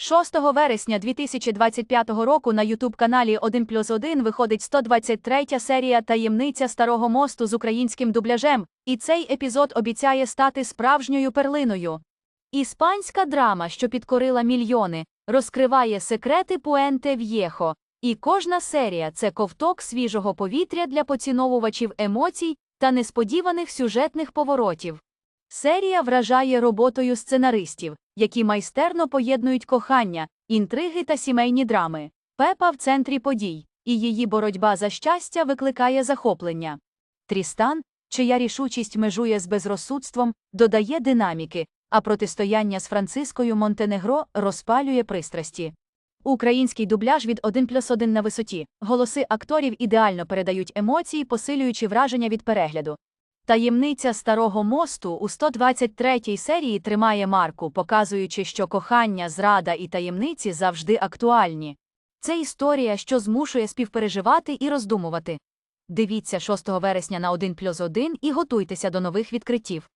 6 вересня 2025 року на ютуб-каналі 1 плюс 1 виходить 123 серія Таємниця Старого мосту з українським дубляжем, і цей епізод обіцяє стати справжньою перлиною. Іспанська драма, що підкорила мільйони, розкриває секрети Пуенте В'єхо, і кожна серія це ковток свіжого повітря для поціновувачів емоцій та несподіваних сюжетних поворотів. Серія вражає роботою сценаристів, які майстерно поєднують кохання, інтриги та сімейні драми. Пепа в центрі подій, і її боротьба за щастя викликає захоплення. Трістан, чия рішучість межує з безрозсудством, додає динаміки, а протистояння з Францискою Монтенегро розпалює пристрасті. Український дубляж від 1 плюс 1 на висоті. Голоси акторів ідеально передають емоції, посилюючи враження від перегляду. Таємниця старого мосту у 123-й серії тримає марку, показуючи, що кохання, зрада і таємниці завжди актуальні. Це історія, що змушує співпереживати і роздумувати. Дивіться 6 вересня на 1 плюс 1 і готуйтеся до нових відкриттів.